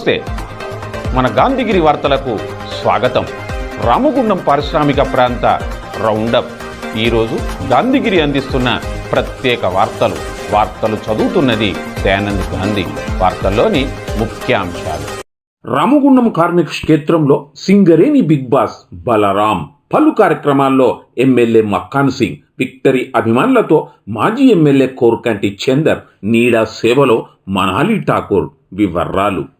నమస్తే. మన గాంధీగిరి వార్తలకు స్వాగతం. రామగుండం పారిశ్రామిక ప్రాంత రౌండప్. ఈరోజు గాంధీగిరి అందిస్తున్న ప్రత్యేక వార్తలు. వార్తలు చదువుతున్నది దయానంద్ గాంధీ. వార్తల్లోని ముఖ్యాంశాలు. రామగుండం కార్మిక క్షేత్రంలో సింగరేణి బిగ్ బాస్ బలరాం. పలు కార్యక్రమాల్లో ఎమ్మెల్యే మక్కాన్ సింగ్ విక్టరీ అభిమానులతో మాజీ ఎమ్మెల్యే కోర్కంటి చందర్ నీడా సేవలో మనాలి ఠాకూర్ వివరాలు.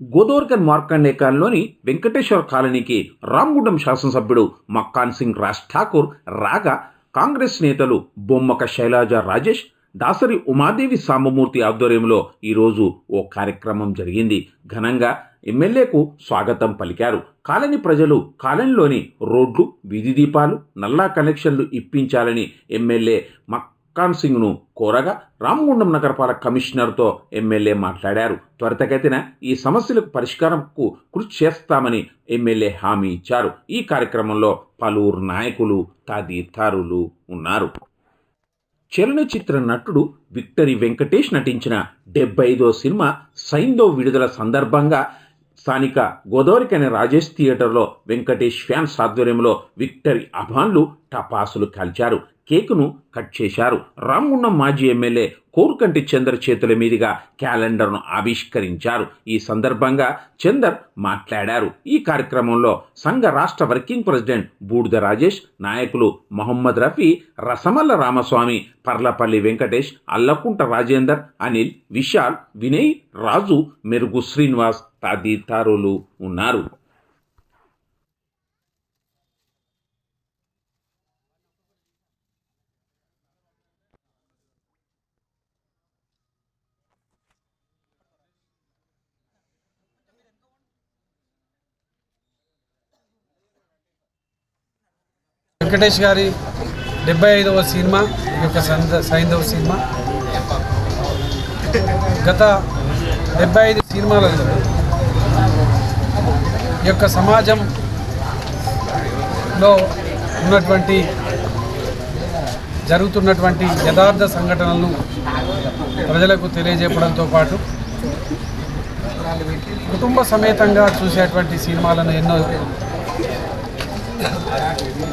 గోదోర్కర్ మార్కండేకాన్లోని వెంకటేశ్వర కాలనీకి రామగుండం శాసనసభ్యుడు మక్కాన్ సింగ్ రాజ్ ఠాకూర్ రాగా కాంగ్రెస్ నేతలు బొమ్మక శైలాజ రాజేష్ దాసరి ఉమాదేవి సాంబమూర్తి ఆధ్వర్యంలో ఈరోజు ఓ కార్యక్రమం జరిగింది. ఘనంగా ఎమ్మెల్యేకు స్వాగతం పలికారు. కాలనీ ప్రజలు కాలనీలోని రోడ్లు వీధి దీపాలు నల్లా కనెక్షన్లు ఇప్పించాలని ఎమ్మెల్యే మక్ సింగ్ను కోరగా రామగుండం నగరపాలక కమిషనర్తో ఎమ్మెల్యే మాట్లాడారు. త్వరితగతిన ఈ సమస్యలకు పరిష్కారంకు కృషి చేస్తామని ఎమ్మెల్యే హామీ ఇచ్చారు. ఈ కార్యక్రమంలో పలువురు నాయకులు తదితరులు ఉన్నారు. చలనచిత్ర నటుడు విక్టరీ వెంకటేష్ నటించిన డెబ్బై ఐదో సినిమా సైందో విడుదల సందర్భంగా స్థానిక గోదావరికైన రాజేష్ థియేటర్లో వెంకటేష్ ఫ్యాన్స్ ఆధ్వర్యంలో విక్టరీ అభాన్లు టపాసులు కాల్చారు. కేకును కట్ చేశారు. రామగుండం మాజీ ఎమ్మెల్యే కోరుకంటి చందర్ చేతుల మీదుగా క్యాలెండర్ను ఆవిష్కరించారు. ఈ సందర్భంగా చందర్ మాట్లాడారు. ఈ కార్యక్రమంలో సంఘ రాష్ట్ర వర్కింగ్ ప్రెసిడెంట్ బూడిద రాజేష్ నాయకులు మహమ్మద్ రఫీ రసమల్ల రామస్వామి పర్లపల్లి వెంకటేష్ అల్లకుంట రాజేందర్ అనిల్ విశాల్ వినయ్ రాజు మెరుగు శ్రీనివాస్ తదితరులు ఉన్నారు. వెంకటేష్ గారి డెబ్బై ఐదవ సినిమా ఈ యొక్క సంద సైంధవ సినిమా. గత డెబ్బై ఐదు సినిమాలలో ఈ యొక్క సమాజంలో ఉన్నటువంటి జరుగుతున్నటువంటి యథార్థ సంఘటనలను ప్రజలకు తెలియజేయడంతో పాటు కుటుంబ సమేతంగా చూసేటువంటి సినిమాలను ఎన్నో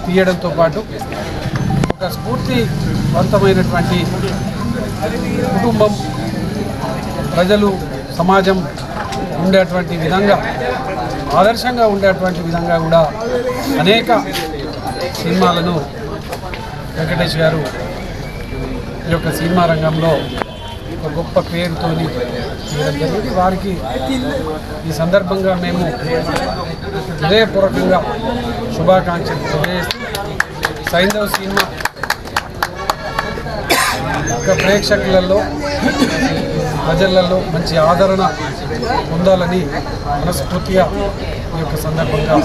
తీయడంతో పాటు ఒక స్ఫూర్తివంతమైనటువంటి కుటుంబం ప్రజలు సమాజం ఉండేటువంటి విధంగా ఆదర్శంగా ఉండేటువంటి విధంగా కూడా అనేక సినిమాలను వెంకటేష్ గారు ఈ యొక్క సినిమా రంగంలో ఒక గొప్ప పేరుతో జరిగింది. వారికి ఈ సందర్భంగా మేము హృదయపూర్వకంగా శుభాకాంక్షలు సైంధవ సినిమా యొక్క ప్రేక్షకులలో ప్రజలలో మంచి ఆదరణ పొందాలని మనస్ఫూర్తిగా ఈ యొక్క సందర్భంగా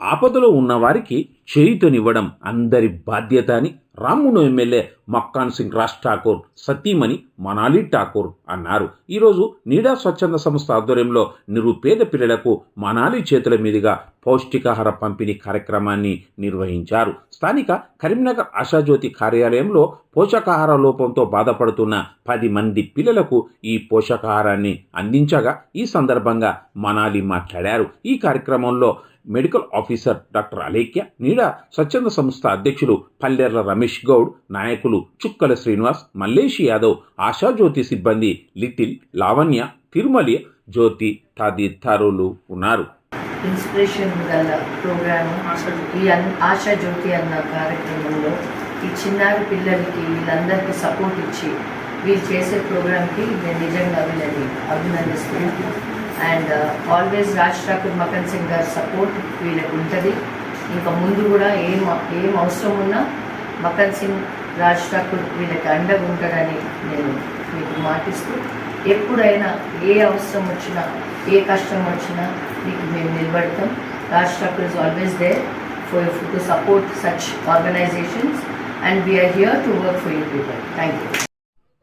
ఆపదలో ఉన్నవారికి చేయుతనివ్వడం అందరి బాధ్యత అని రామ్మును ఎమ్మెల్యే మక్కాన్ సింగ్ రాజ్ ఠాకూర్ సతీమణి మనాలి ఠాకూర్ అన్నారు. ఈరోజు నీడా స్వచ్ఛంద సంస్థ ఆధ్వర్యంలో నిరుపేద పిల్లలకు మనాలి చేతుల మీదుగా పౌష్టికాహార పంపిణీ కార్యక్రమాన్ని నిర్వహించారు. స్థానిక కరీంనగర్ ఆశాజ్యోతి కార్యాలయంలో పోషకాహార లోపంతో బాధపడుతున్న పది మంది పిల్లలకు ఈ పోషకాహారాన్ని అందించగా ఈ సందర్భంగా మనాలి మాట్లాడారు. ఈ కార్యక్రమంలో మెడికల్ ఆఫీసర్ డాక్టర్ అలేఖ్య నీడ స్వచ్ఛంద సంస్థ అధ్యక్షులు పల్లెర్ల రమేష్ గౌడ్ నాయకులు చుక్కల శ్రీనివాస్ మల్లేషి యాదవ్ ఆశాజ్యోతి సిబ్బంది లిటిల్ లావణ్య తిరుమలి జ్యోతి తదితరులు ఉన్నారు. ఇన్స్పిరేషన్ గల ప్రోగ్రాము ఈ ఆశా జ్యోతి అన్న కార్యక్రమంలో ఈ చిన్నారి పిల్లలకి వీళ్ళందరికీ సపోర్ట్ ఇచ్చి వీళ్ళు చేసే ప్రోగ్రామ్కి నేను నిజంగా వీళ్ళని అభినందిస్తున్నాను. అండ్ ఆల్వేస్ రాజ్ ఠాకూర్ మకన్ సింగ్ గారి సపోర్ట్ వీళ్ళకి ఉంటుంది. ఇంకా ముందు కూడా ఏం ఏం అవసరం ఉన్నా మకన్ సింగ్ రాజ్ ఠాకూర్ వీళ్ళకి అండగా ఉంటాడని నేను మీకు మాటిస్తూ ఎప్పుడైనా ఏ అవసరం వచ్చినా ఏ కష్టం వచ్చినా మీకు మేము నిలబడతాం. Raj Thakur is always there for to support such organisations and we are here to work for you people thank you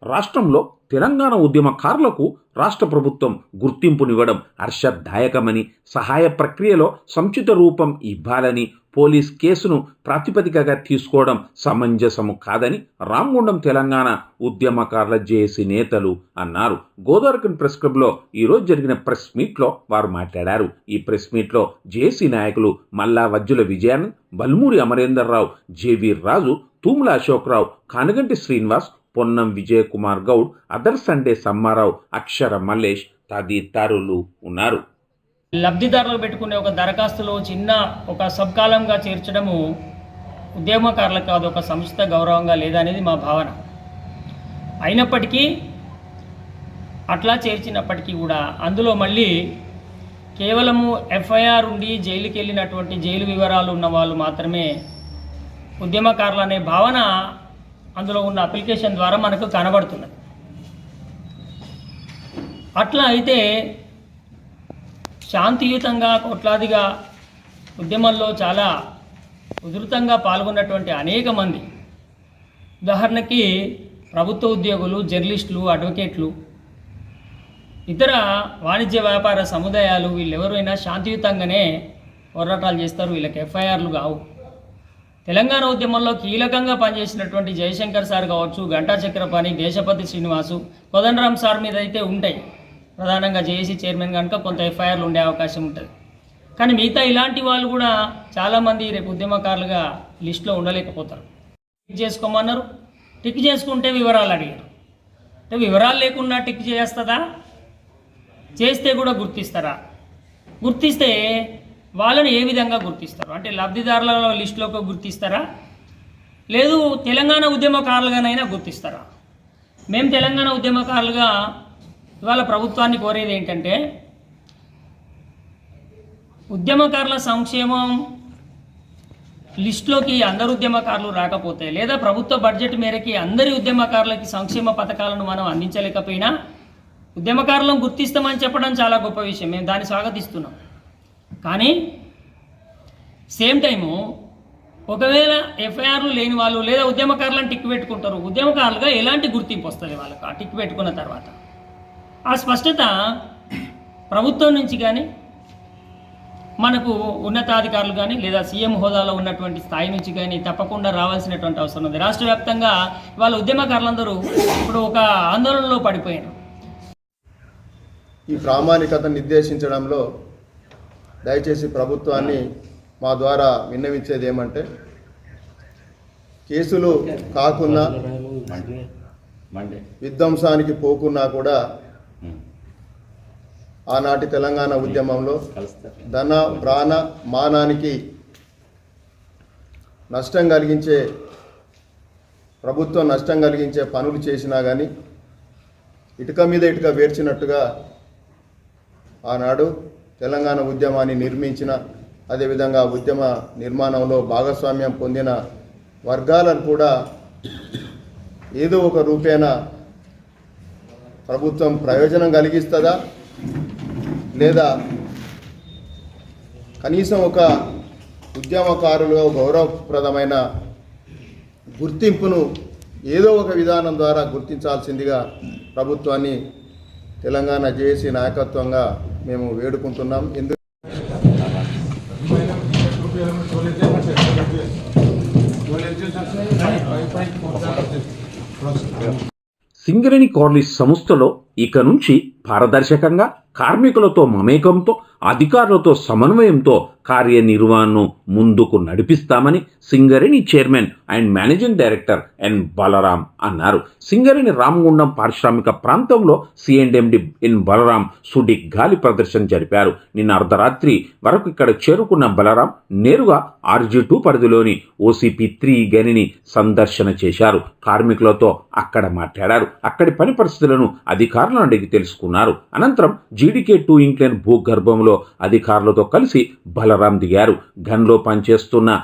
రాష్ట్రంలో తెలంగాణ ఉద్యమకారులకు రాష్ట్ర ప్రభుత్వం గుర్తింపునివ్వడం హర్షదాయకమని సహాయ ప్రక్రియలో సంచిత రూపం ఇవ్వాలని పోలీస్ కేసును ప్రాతిపదికగా తీసుకోవడం సమంజసము కాదని రామగుండం తెలంగాణ ఉద్యమకారుల జేఏసీ నేతలు అన్నారు. గోదావరికన్ ప్రెస్ క్లబ్లో ఈరోజు జరిగిన ప్రెస్ మీట్లో వారు మాట్లాడారు. ఈ ప్రెస్ మీట్లో జేఏసీ నాయకులు మల్లా వజ్జుల విజయానంద్ బల్మూరి అమరేందర్రావు జేవీ రాజు తూముల అశోక్రావు కానగంటి శ్రీనివాస్ పొన్నం విజయకుమార్ గౌడ్ అదర్ సండే సమ్మారావు అక్షర మల్లేష్ తదితరులు ఉన్నారు. లబ్ధిదారులు పెట్టుకునే ఒక దరఖాస్తులో చిన్న ఒక సబ్కాలంగా చేర్చడము ఉద్యమకారులకు కాదు ఒక సంస్థ గౌరవంగా లేదనేది మా భావన. అయినప్పటికీ అట్లా చేర్చినప్పటికీ కూడా అందులో మళ్ళీ కేవలము ఎఫ్ఐఆర్ ఉండి జైలుకి వెళ్ళినటువంటి జైలు వివరాలు ఉన్న వాళ్ళు మాత్రమే ఉద్యమకారులు అనే భావన అందులో ఉన్న అప్లికేషన్ ద్వారా మనకు కనబడుతున్నది. అట్లా అయితే శాంతియుతంగా కోట్లాదిగా ఉద్యమంలో చాలా ఉధృతంగా పాల్గొన్నటువంటి అనేక మంది. ఉదాహరణకి ప్రభుత్వ ఉద్యోగులు జర్నలిస్టులు అడ్వకేట్లు ఇతర వాణిజ్య వ్యాపార సముదాయాలు వీళ్ళెవరైనా శాంతియుతంగానే పోరాటాలు చేస్తారు. వీళ్ళకి ఎఫ్ఐఆర్లు కావు. తెలంగాణ ఉద్యమంలో కీలకంగా పనిచేసినటువంటి జయశంకర్ సార్ కావచ్చు గంటా చక్రపాణి దేశపతి శ్రీనివాసు కోదండరామ్ సార్ మీద అయితే ఉంటాయి. ప్రధానంగా జేఏసీ చైర్మన్ కనుక కొంత ఎఫ్ఐఆర్లు ఉండే అవకాశం ఉంటుంది. కానీ మిగతా ఇలాంటి వాళ్ళు కూడా చాలామంది రేపు ఉద్యమకారులుగా లిస్టులో ఉండలేకపోతారు. టిక్ చేసుకోమన్నారు. టిక్ చేసుకుంటే వివరాలు అడిగారు. అంటే వివరాలు లేకుండా టిక్ చేస్తుందా చేస్తే కూడా గుర్తిస్తారా? గుర్తిస్తే వాళ్ళని ఏ విధంగా గుర్తిస్తారు? అంటే లబ్ధిదారుల లిస్టులోకి గుర్తిస్తారా? లేదు తెలంగాణ ఉద్యమకారులుగానైనా గుర్తిస్తారా? మేము తెలంగాణ ఉద్యమకారులుగా ఇవాళ ప్రభుత్వాన్ని కోరేది ఏంటంటే ఉద్యమకారుల సంక్షేమం లిస్టులోకి అందరు ఉద్యమకారులు రాకపోతే లేదా ప్రభుత్వ బడ్జెట్ మేరకి అందరి ఉద్యమకారులకి సంక్షేమ పథకాలను మనం అందించలేకపోయినా ఉద్యమకారులను గుర్తిస్తామని చెప్పడం చాలా గొప్ప విషయం. మేము దాన్ని స్వాగతిస్తున్నాం. కానీ సేమ్ టైము ఒకవేళ ఎఫ్ఐఆర్లు లేని వాళ్ళు లేదా ఉద్యమకారులను టిక్ పెట్టుకుంటారు ఉద్యమకారులుగా ఎలాంటి గుర్తింపు వస్తుంది వాళ్ళకు? ఆ టిక్ పెట్టుకున్న తర్వాత. ఆ స్పష్టత ప్రభుత్వం నుంచి కానీ మనకు ఉన్నతాధికారులు కానీ లేదా సీఎం హోదాలో ఉన్నటువంటి స్థాయి నుంచి కానీ తప్పకుండా రావాల్సినటువంటి అవసరం ఉంది. రాష్ట్ర వ్యాప్తంగా వాళ్ళ ఉద్యమకారులందరూ ఇప్పుడు ఒక ఆందోళనలో పడిపోయారు. ఈ ప్రామాణికతను నిర్దేశించడంలో దయచేసి ప్రభుత్వాన్ని మా ద్వారా విన్నవించేది ఏమంటే కేసులు కాకుండా విధ్వంసానికి పోకున్నా కూడా ఆనాటి తెలంగాణ ఉద్యమంలో ధన ప్రాణ మానానికి నష్టం కలిగించే ప్రభుత్వం నష్టం కలిగించే పనులు చేసినా కానీ ఇటుక మీద ఇటుక వేర్చినట్టుగా ఆనాడు తెలంగాణ ఉద్యమాన్ని నిర్మించిన అదేవిధంగా ఉద్యమ నిర్మాణంలో భాగస్వామ్యం పొందిన వర్గాలను కూడా ఏదో ఒక రూపేణా ప్రభుత్వం ప్రయోజనం కలిగిస్తుందా? లేదా కనీసం ఒక ఉద్యమకారులుగా గౌరవప్రదమైన గుర్తింపును ఏదో ఒక విధానం ద్వారా గుర్తించాల్సిందిగా ప్రభుత్వాన్ని తెలంగాణ జేఏసీ నాయకత్వంగా మేము వేడుకుంటున్నాం. ఎందుకు సింగరేణి కార్లిస్ సంస్థలో ఇక నుంచి పారదర్శకంగా కార్మికులతో మమేకంతో అధికారులతో సమన్వయంతో కార్యనిర్వహణను ముందుకు నడిపిస్తామని Singareni chairman and managing director N Balaram అన్నారు. సింగరేణి రామగుండం పారిశ్రామిక ప్రాంతంలో సిఎండ్ఎండి ఎన్ బలరాం సుడి గాలి ప్రదర్శన జరిపారు. నిన్న అర్ధరాత్రి వరకు ఇక్కడ చేరుకున్న బలరాం నేరుగా ఆర్జీ టూ పరిధిలోని ఓసీపీ త్రీ గనిని సందర్శన చేశారు. కార్మికులతో అక్కడ మాట్లాడారు. అక్కడి పని పరిస్థితులను అధికారులను అడిగి తెలుసుకున్నారు. అనంతరం జీడీకే టూ ఇంక్లైన్ భూగర్భంలో అధికారులతో కలిసి బలరాం దిగారు. గన్లో పనిచేస్తున్న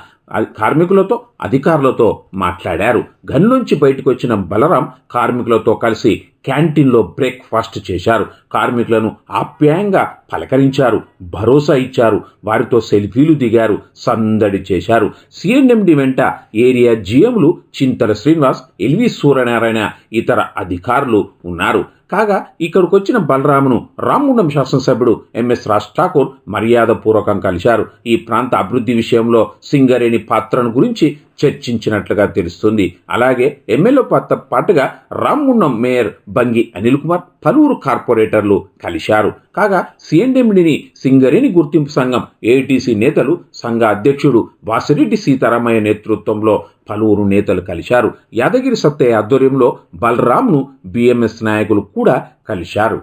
కార్మికులతో అధికారులతో మాట్లాడారు. గన్లోంచి బయటకు వచ్చిన బలరాం కార్మికులతో కలిసి క్యాంటీన్లో బ్రేక్ఫాస్ట్ చేశారు. కార్మికులను ఆప్యాయంగా పలకరించారు భరోసా ఇచ్చారు వారితో సెల్ఫీలు దిగారు సందడి చేశారు. సిఎన్ఎండి వెంట ఏరియా జిఎంలు చింతల శ్రీనివాస్ ఎల్వి సూర్యనారాయణ ఇతర అధికారులు ఉన్నారు. కాగా ఇక్కడికి వచ్చిన బలరామును రామగుండం శాసనసభ్యుడు ఎంఎస్ రాజ్ ఠాకూర్ మర్యాదపూర్వకం కలిశారు. ఈ ప్రాంత అభివృద్ధి విషయంలో సింగరేణి పాత్రను గురించి చర్చించినట్లుగా తెలుస్తుంది. అలాగే ఎమ్మెల్యే పాత్ర పాటుగా రామ్గుండం మేయర్ బంగి అనిల్ కుమార్ పలువురు కార్పొరేటర్లు కలిశారు. కాగా సిఎండెమిడిని సింగరేణి గుర్తింపు సంఘం ఏటీసీ నేతలు సంఘ అధ్యక్షుడు వాసిరెడ్డి సీతారామయ్య నేతృత్వంలో పలువురు నేతలు కలిశారు. యాదగిరి సత్తయ్య ఆధ్వర్యంలో బలరాంను బిఎంఎస్ నాయకులు కూడా కలిశారు.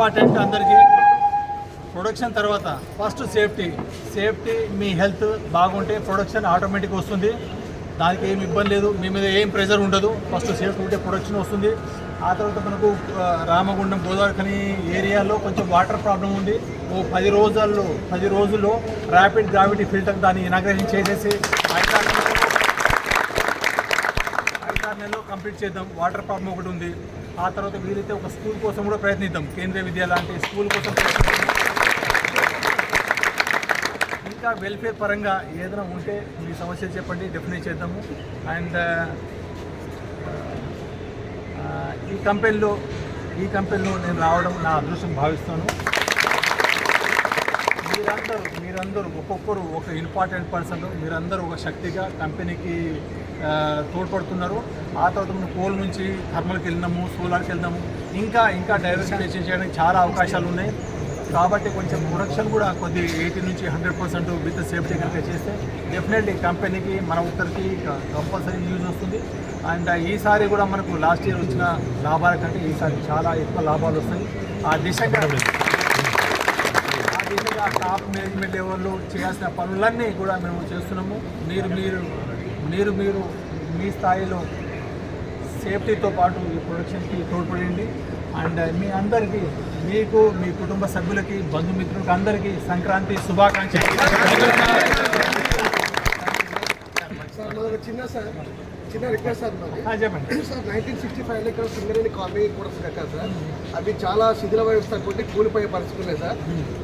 ఇంపార్టెంట్ అందరికీ. ప్రొడక్షన్ తర్వాత ఫస్ట్ సేఫ్టీ. సేఫ్టీ మీ హెల్త్ బాగుంటే ప్రొడక్షన్ ఆటోమేటిక్ వస్తుంది. దానికి ఏమి ఇబ్బంది లేదు. మీ మీద ఏం ప్రెషర్ ఉండదు. ఫస్ట్ సేఫ్టీ ఉంటే ప్రొడక్షన్ వస్తుంది. ఆ తర్వాత మనకు రామగుండం గోదావరికని ఏరియాలో కొంచెం వాటర్ ప్రాబ్లం ఉంది. ఓ పది రోజుల్లో పది రోజుల్లో ర్యాపిడ్ గ్రావిటీ ఫిల్టర్ దాన్ని ఇనాగ్రేషన్ చేసేసి ఐదారు నెలల్లో- కంప్లీట్ చేద్దాం. వాటర్ ప్రాబ్లం ఒకటి ఉంది. ఆ తర్వాత వీలైతే ఒక స్కూల్ కోసం కూడా ప్రయత్నిద్దాం. కేంద్రీయ విద్య లాంటి స్కూల్ కోసం ఇంకా వెల్ఫేర్ పరంగా ఏదైనా ఉంటే మీ సమస్య చెప్పండి డెఫినెట్ చేద్దాము. అండ్ ఈ కంపెనీలో ఈ కంపెనీలో నేను రావడం నా అదృష్టం భావిస్తాను. మీరందరూ మీరందరూ ఒక్కొక్కరు ఒక ఇంపార్టెంట్ పర్సన్ మీరందరూ ఒక శక్తిగా కంపెనీకి తోడ్పడుతున్నారు. ఆ తర్వాత మనం కోల్ నుంచి థర్మల్కి వెళ్ళినాము సోలార్కి వెళ్ళినాము. ఇంకా ఇంకా డైవర్సిఫికేషన్ చేయడానికి చాలా అవకాశాలు ఉన్నాయి. కాబట్టి కొంచెం ప్రొడక్షన్ కూడా కొద్ది ఎయిటీ నుంచి హండ్రెడ్ పర్సెంట్ విత్ సేఫ్టీ కనుక చేస్తే డెఫినెట్లీ కంపెనీకి మన ఒక్కరికి కంపల్సరీ యూజ్ వస్తుంది. అండ్ ఈసారి కూడా మనకు లాస్ట్ ఇయర్ వచ్చిన లాభాల కంటే ఈసారి చాలా ఎక్కువ లాభాలు వస్తాయి. ఆ దిశగా ఆ దిశగా టాప్ మేనేజ్మెంట్ లెవెల్లో చేయాల్సిన పనులన్నీ కూడా మేము చేస్తున్నాము. మీరు మీరు మీరు మీరు మీ స్థాయిలో సేఫ్టీతో పాటు ఈ ప్రొడక్షన్కి తోడ్పడండి. అండ్ మీ అందరికీ మీకు మీ కుటుంబ సభ్యులకి బంధుమిత్రులకి అందరికీ సంక్రాంతి శుభాకాంక్షలు. చిన్న సార్ చిన్న రిక్వెస్ట్ సార్ చెప్పండి. సార్ నైన్టీన్ సిక్స్టీ ఫైవ్లో ఇక్కడ సింగరేణి కాలనీ కూడా సార్. అవి చాలా శిథిల వ్యవస్థ కొట్టి కూలిపోయే పరిస్థితి ఉన్నాయి సార్.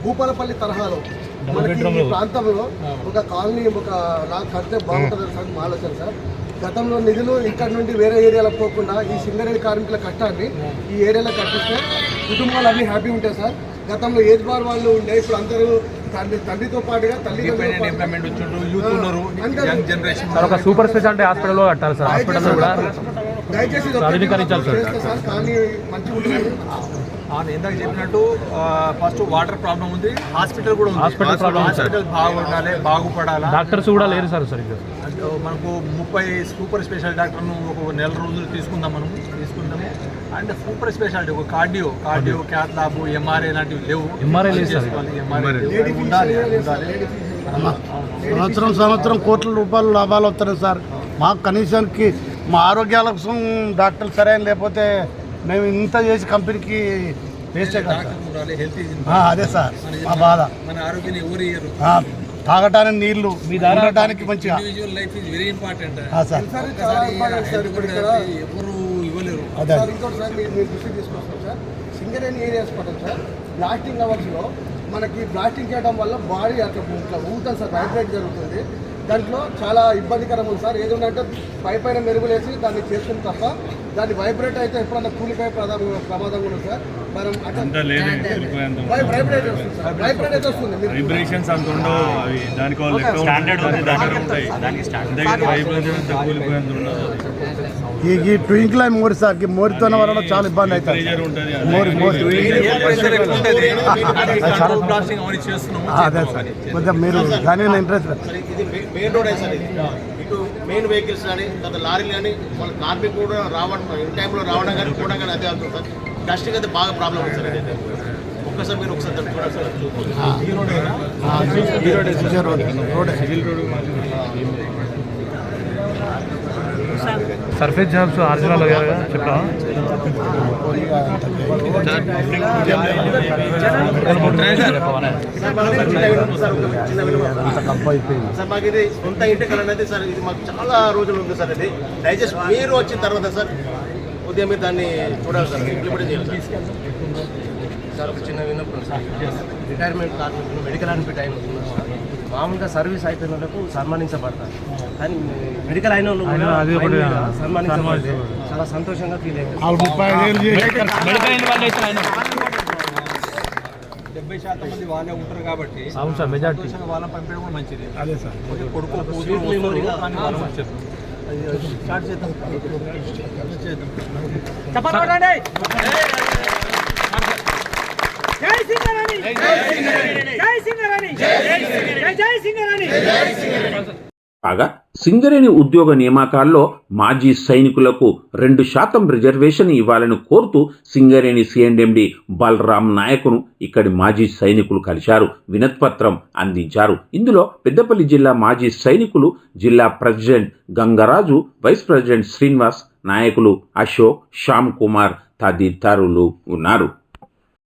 భూపాలపల్లి తరహాలో మనకి ఈ ప్రాంతంలో ఒక కాలనీ ఒక నాకు కడితే బాగుంటుంది సార్ మా ఆలోచన సార్. గతంలో నిధులు ఇక్కడ నుండి వేరే ఏరియాలకు పోకుండా ఈ సింగరేణి కార్మికుల కష్టాన్ని ఈ ఏరియాలో కట్టిస్తే కుటుంబాలు అన్ని హ్యాపీ ఉంటాయి సార్. గతంలో ఏజ్ బార్ వాళ్ళు ఉండే ఇప్పుడు అందరూ తండ్రి తండ్రితో పాటుగా తల్లి ఒక సూపర్ స్పెషాలిటీ హాస్పిటల్ కట్టాలి సార్. హాస్పిటల్ కూడా దయచేసి సార్. కానీ మంచిగా ఉంటుంది. ఇందాక చెప్పినట్టు ఫస్ట్ వాటర్ ప్రాబ్లం ఉంది. హాస్పిటల్ కూడా ఉంది. హాస్పిటల్ problem ఉంది, సార్. హాస్పిటల్ బాగుండాలి బాగుపడాలా? డాక్టర్స్ కూడా లేరు సార్ సరిగ్గా. మనకు ముప్పై సూపర్ స్పెషాలిటీ డాక్టర్ను ఒక నెల రోజులు తీసుకుందాం మనం తీసుకుందాము. అండ్ సూపర్ స్పెషాలిటీ ఒక cardio cardio cath lab MRI లాంటివి లేవు. MRI లేదు సార్. ఎంఆర్ఐ ఉండాలి ఉండాలి. సంవత్సరం సంవత్సరం కోట్ల రూపాయలు లాభాలు వస్తున్నాయి సార్ మాకు కనీసానికి మా ఆరోగ్యాల కోసం డాక్టర్లు సరైన లేకపోతే మేము ఇంత చేసి కంపెనీకి కదా ఆ, అదే సార్ మా బాధ. మన ఆరోగ్యాన్ని ఎవరు తాగటానికి నీళ్ళు ఉండటానికి మంచిగా. Individual life is very important sir. ఎవరు ఇవ్వలేరు. అదే సార్. సింగరేణి ఏరియాస్ పట్టం బ్లాస్టింగ్ అవర్స్లో మనకి బ్లాస్టింగ్ చేయడం వల్ల బాడీ అట్లా ఊగుతుంది సార్. వైబ్రేట్ జరుగుతుంది. దాంట్లో చాలా ఇబ్బందికరం ఉంది సార్. ఏదంటే పై పైన మెరుగులేసి దాన్ని చేస్తుంది తప్ప దాన్ని వైబ్రేట్ అయితే ఎప్పుడన్నా కూలిపోయే ప్రమాదం ప్రమాదం కూడా ఉంది సార్. మనం వైబ్రేట్ వస్తుంది వైబ్రేట్ అయితే వస్తుంది. వైబ్రేషన్స్ అంత ఉండవు. అవి దానికి స్టాండర్డ్ దానికి ఉంటాయి? దానికి వైబ్రేషన్ కూలిపోయేంత ఉండదు. అది ఈ ఈ ట్వింక్ల్ అయి మోరి సార్ ఈ మోరితో వలన చాలా ఇబ్బంది అవుతుంది. మోరి మోరి అదే సార్. కొంచెం మీరు దాని ఇంట్రెస్ట్ ఇది మెయిన్ రోడ్ సార్ ఇది. ఇటు మెయిన్ వెహికల్స్ కానీ తర్వాత లారీలు కానీ వాళ్ళ కార్మికులు కూడా రావడం ఇన్ టైంలో రావడం కానీ పోవడం కానీ అదే అవుతుంది సార్. డస్టింగ్ అయితే బాగా ప్రాబ్లం ఉంది సార్ ఒక్కసారి మీరు ఒకసారి చూడండి sir. Road road surface jobs original చెప్పరా సార్ మాకు ఇది సొంత ఇంటి కళ అనేది సార్ ఇది మాకు చాలా రోజులు ఉంది సార్ ఇది దయచేసి మీరు వచ్చిన తర్వాత సార్ ఉదయం దాన్ని చూడాలి సార్. ఇంప్లిమెంట్ చేయాలి సార్. సార్ ఒక చిన్న విన్నప్పుడు సార్. రిటైర్మెంట్ కార్మికులు మెడికల్ అయిన ఉన్నారు సార్. మామూలుగా సర్వీస్ అయిపోయిన వాళ్ళకు సన్మానించబడతారు. కానీ మెడికల్ అయిన వాళ్ళు సన్మానించబడితే చాలా సంతోషంగా ఫీల్ అయ్యారు డెబ్బై శాతం మంది వాళ్ళే ఉంటారు కాబట్టి అవును సార్ మెజార్టీ. వాళ్ళని పంపడం కూడా మంచిది. అదే సార్. కొడుకు కూతురు స్టార్ట్ చేద్దాం. కాగా సింగరేణి ఉద్యోగ నియామకాల్లో మాజీ సైనికులకు రెండు శాతం రిజర్వేషన్ ఇవ్వాలని కోరుతూ సింగరేణి సిఎండి బలరాం నాయకును ఇక్కడి మాజీ సైనికులు కలిశారు. వినత్పత్రం అందించారు. ఇందులో పెద్దపల్లి జిల్లా మాజీ సైనికులు జిల్లా president Gangaraju vice president Srinivas నాయకులు అశోక్ శ్యామ్ కుమార్ తదితరులు ఉన్నారు.